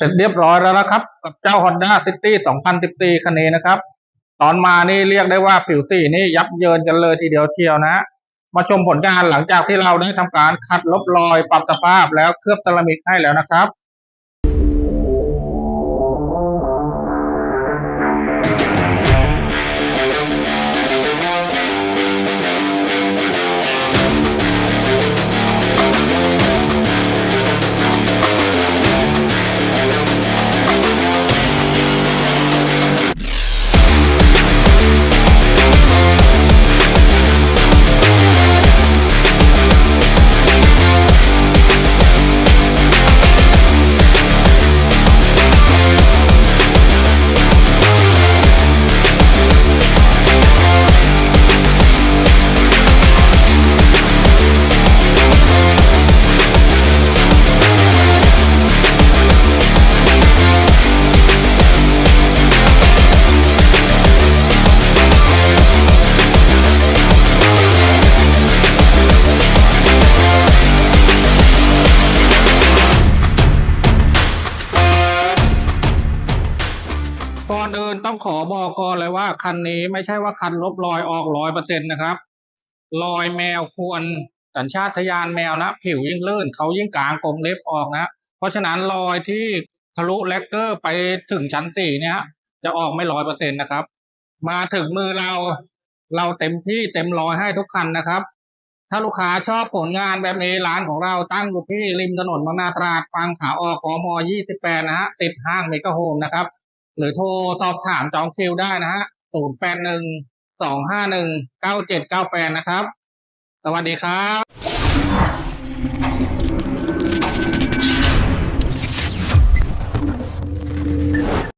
เสร็จเรียบร้อยแล้วนะครับ กับเจ้า Honda City 2014 คันนี้นะครับ ตอนมานี่เรียกได้ว่าผิวสีนี่ยับเยินกันเลยทีเดียวเชียวนะ มาชมผลงานหลังจากที่เราได้ทำการขัดลบรอยปรับสภาพแล้วเคลือบเซรามิกให้แล้วนะครับ ก่อนอื่นต้องขอบอกก่อนเลยว่า คันนี้ไม่ใช่ว่าคันลบรอยออกร้อยเปอร์เซ็นต์นะครับ รอยแมวควรสัญชาตญาณแมวนะผิวยิ่งเลื่นเขายิ่งกลางกรงเล็บออกนะ เพราะฉะนั้นรอยที่ทะลุแลกเกอร์ไปถึงชั้นสี่เนี่ยจะออกไม่ร้อยเปอร์เซ็นต์นะครับ มาถึงมือเราเราเต็มที่เต็มร้อยให้ทุกคันนะครับ ถ้าลูกค้าชอบผลงานแบบนี้ร้านของเราตั้งอยู่ที่ริมถนนบางนาตราดฟังขาออกกม 28 นะฮะติดห้างเมกะโฮมนะครับ หรือโทรสอบถามจองคิวได้นะฮะ081 251 9798นะครับ สวัสดีครับ